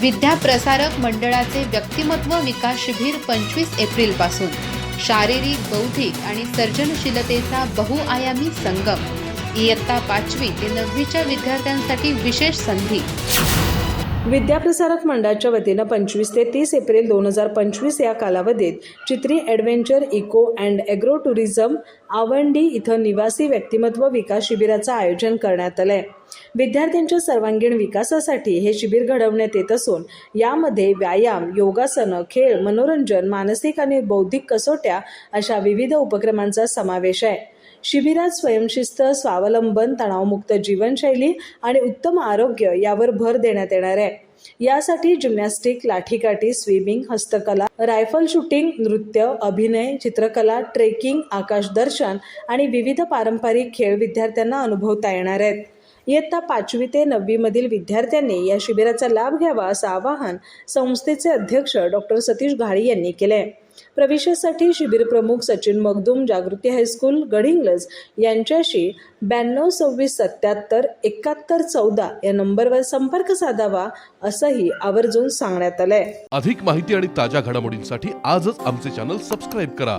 विद्याप्रसारक मंडळाचे व्यक्तिमत्व विकास शिबिर पंचवीस एप्रिलपासून शारीरिक बौद्धिक आणि सर्जनशीलतेचा बहुआयामी संगम. इयत्ता पाचवी ते नववीच्या विद्यार्थ्यांसाठी विशेष संधी. विद्याप्रसारक मंडळाच्या वतीनं पंचवीस ते तीस एप्रिल दोन हजार पंचवीस या कालावधीत Chitri adventure eco and agro tourism Awandi इथं निवासी व्यक्तिमत्व विकास शिबिराचं आयोजन करण्यात आलं आहे विद्यार्थ्यांच्या सर्वांगीण विकासासाठी हे शिबिर घडवण्यात येत असून यामध्ये व्यायाम योगासनं खेळ मनोरंजन मानसिक आणि बौद्धिक कसोट्या अशा विविध उपक्रमांचा समावेश आहे. शिबिरात स्वयंशिस्त स्वावलंबन तणावमुक्त जीवनशैली आणि उत्तम आरोग्य यावर भर देण्यात येणार आहे. यासाठी जिम्नॅस्टिक लाठीकाठी स्विमिंग हस्तकला रायफल शूटिंग नृत्य अभिनय चित्रकला ट्रेकिंग आकाशदर्शन आणि विविध पारंपरिक खेळ विद्यार्थ्यांना अनुभवता येणार आहेत. इयत्ता पाचवी ते नववीमधील विद्यार्थ्यांनी या शिबिराचा लाभ घ्यावा असं आवाहन संस्थेचे अध्यक्ष डॉक्टर सतीश घाळी यांनी केले आहे प्रवेशासाठी शिबिर प्रमुख सचिन मगदूम जागृती हायस्कूल गडिंग्लज यांच्याशी ब्याण्णव सव्वीस सत्याहत्तर एकाहत्तर चौदा या नंबरवर संपर्क साधावा असंही आवर्जून सांगण्यात आलंय. अधिक माहिती आणि ताज्या घडामोडींसाठी आजच आमचे चॅनल सबस्क्राईब करा.